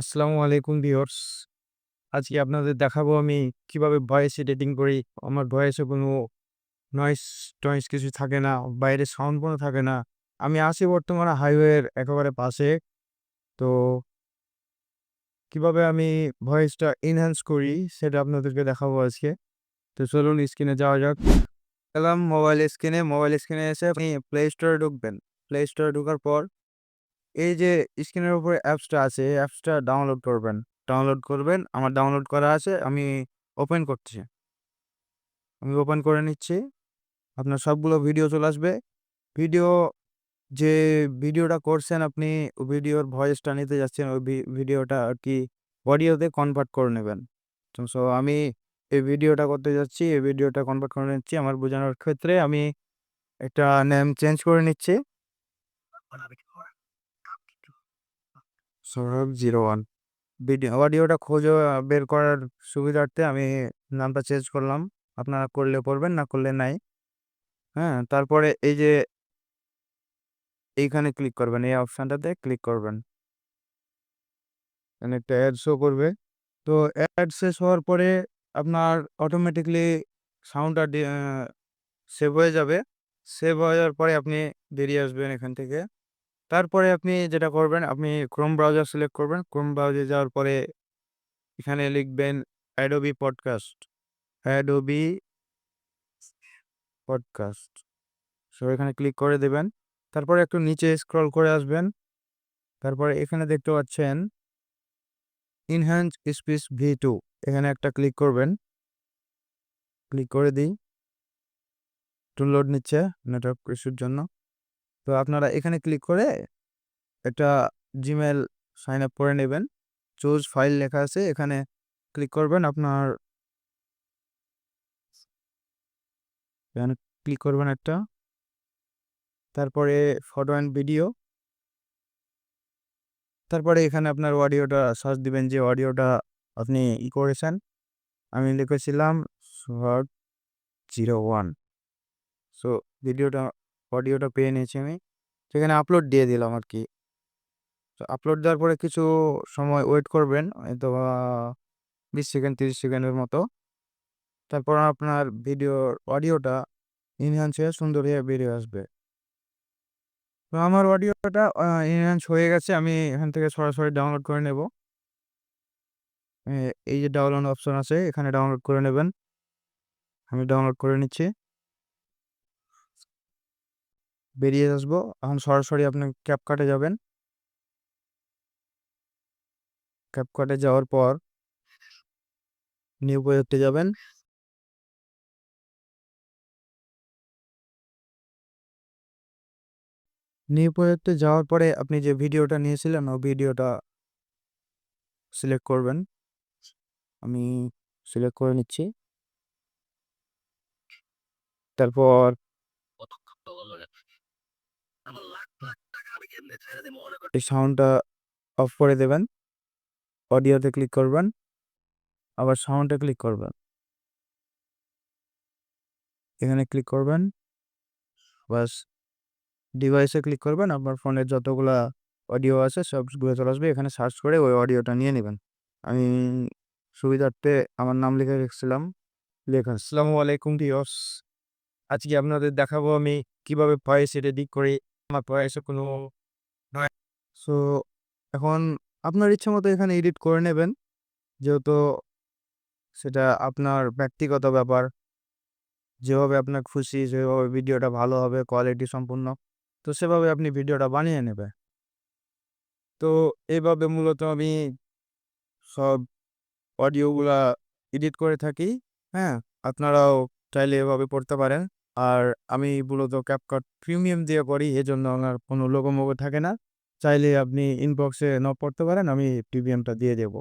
আসসালামু আলাইকুম ভিউয়ার্স। আজকে আপনাদের দেখাবো আমি কীভাবে ভয়েস এডিটিং করি। আমার ভয়েসে কোনো নয়েস টয়েস কিছু থাকে না, বাইরে সাউন্ড কোনো থাকে না। আমি আছি বর্তমানে হাইওয়ের একেবারে পাশে। তো কীভাবে আমি ভয়েসটা এনহ্যান্স করি সেটা আপনাদেরকে দেখাবো আজকে। তো চলুন স্ক্রিনে যাওয়া যাক। গেলাম মোবাইল স্ক্রিনে, মোবাইল স্ক্রিনে এসে আপনি প্লে স্টোরে ঢুকবেন। প্লে স্টোরে ঢোকার পর এই যে স্ক্রিনের উপরে অ্যাপসটা আছে, এই অ্যাপসটা ডাউনলোড করবেন। ডাউনলোড করবেন। আমার ডাউনলোড করা আছে। আমি ওপেন করছি। আমি ওপেন করে নিচ্ছি। আপনার সবগুলো ভিডিও চলে আসবে। ভিডিও যে ভিডিওটা করছেন আপনি ভিডিওর ভয়েসটা নিতে যাচ্ছেন ওই ভিডিওটা আর কি অডিওতে কনভার্ট করে নেবেন। সো আমি এই ভিডিওটা করতে যাচ্ছি। এই ভিডিওটা কনভার্ট করে নিচ্ছি। আমার বোঝানোর ক্ষেত্রে আমি একটা নেম চেঞ্জ করে নিচ্ছি। সৌরভ 01 ভিডিও অডিওটা খুঁজে বের করার সুবিধার্থে আমি নামটা চেঞ্জ করলাম। আপনারা করলে করবেন, না করলে নাই। হ্যাঁ? তারপরে এই যে এইখানে ক্লিক করবেন। এই অপশানটাতে ক্লিক করবেন। এখানে একটা অ্যাড শো করবে। তো অ্যাড শেষ হওয়ার পরে আপনার অটোমেটিক্যালি সাউন্ডটা সেভ হয়ে যাবে। সেভ হয়ে যাওয়ার পরে আপনি বেরিয়ে আসবেন এখান থেকে। তারপরে আপনি যেটা করবেন, আপনি ক্রোম ব্রাউজার সিলেক্ট করবেন। ক্রোম ব্রাউজারে যাওয়ার পরে এখানে লিখবেন Adobe podcast Adobe podcast so এখানে ক্লিক করে দেবেন। তারপরে একটু নিচে স্ক্রল করে আসবেন। তারপরে এখানে দেখতে পাচ্ছেন Enhance Speech V2 এখানে একটা ক্লিক করবেন। ক্লিক করে দিই। একটু লোড নিচ্ছে নেটওয়ার্ক ইস্যুর জন্য। তো আপনারা এখানে ক্লিক করে একটা জিমেল সাইন আপ করে নেবেন। চুজ ফাইল লেখা আছে, এখানে ক্লিক করবেন। আপনার এখানে ক্লিক করবেন একটা। তারপরে ফটো অ্যান্ড ভিডিও। তারপরে এখানে আপনার অডিওটা সার্চ দিবেন যে অডিওটা আপনি ই করেছেন। আমি লিখেছিলাম শর্ট জিরো ওয়ান সো ভিডিওটা অডিওটা পেয়ে নিয়েছি আমি। সেখানে আপলোড দিয়ে দিলাম আর কি তো আপলোড দেওয়ার পরে কিছু সময় ওয়েট করবেন। হয়তো বিশ সেকেন্ড ৩০ সেকেন্ডের মতো। তারপর আপনার ভিডিওর অডিওটা এনহ্যান্স হয়ে সুন্দর হয়ে বেরিয়ে আসবে। তো আমার অডিওটা আ এনহ্যান্স হয়ে গেছে। আমি এখান থেকে সরাসরি ডাউনলোড করে নেব। এই যে ডাউনলোড অপশন আছে, এখানে ডাউনলোড করে নেবেন। আমি ডাউনলোড করে নিচ্ছি। বেরিয়ে আসব। এখন সরাসরি আপনি এ যাবেন। এ যাওয়ার পর নিউ প্রজেক্টে যাবেন। নিউ প্রজেক্টে যাওয়ার পরে আপনি যে ভিডিওটা নিয়েছিলেন, ওই ভিডিওটা সিলেক্ট করবেন। আমি সিলেক্ট করে নিচ্ছি। তারপর এই সাউন্ডটা অফ করে দেবেন। অডিওতে ক্লিক করবেন। আবার সাউন্ডে ক্লিক করবেন। এখানে ক্লিক করবেন। বাস ডিভাইসে ক্লিক করবেন। আপনার ফোনের যতগুলা অডিও আছে, সবগুলো চলে আসবে। এখানে সার্চ করে ওই অডিওটা নিয়ে নেবেন আমি সুবিধার্থে আমার নাম লিখে রেখেছিলাম। লেখা, আসসালামু আলাইকুম ভিউয়ার্স। আজকে আপনাদের দেখাবো আমি কীভাবে ভয়েস এডিটিং করি। আমার ভয়েসে কোনো সো এখন আপনার ইচ্ছামতো এখানে এডিট করে নেবেন। যেহেতু সেটা আপনার ব্যক্তিগত ব্যাপার। যেভাবে আপনার খুশি, যেভাবে ভিডিওটা ভালো হবে কোয়ালিটি সম্পূর্ণ। তো সেভাবে আপনি ভিডিওটা বানিয়ে নেবেন। তো এভাবে মূলত আমি সব অডিওগুলা এডিট করে থাকি। হ্যাঁ? আপনারাও চাইলে এভাবে পড়তে পারেন। আর আমি মূলত ক্যাপকাট প্রিমিয়াম দিয়ে করি। এজন্য আমার কোনো লোগো-মোগো থাকে না। চাইলে আপনি ইনবক্সে নক পড়তে পারেন। আমি প্রিমিয়ামটা দিয়ে দেব।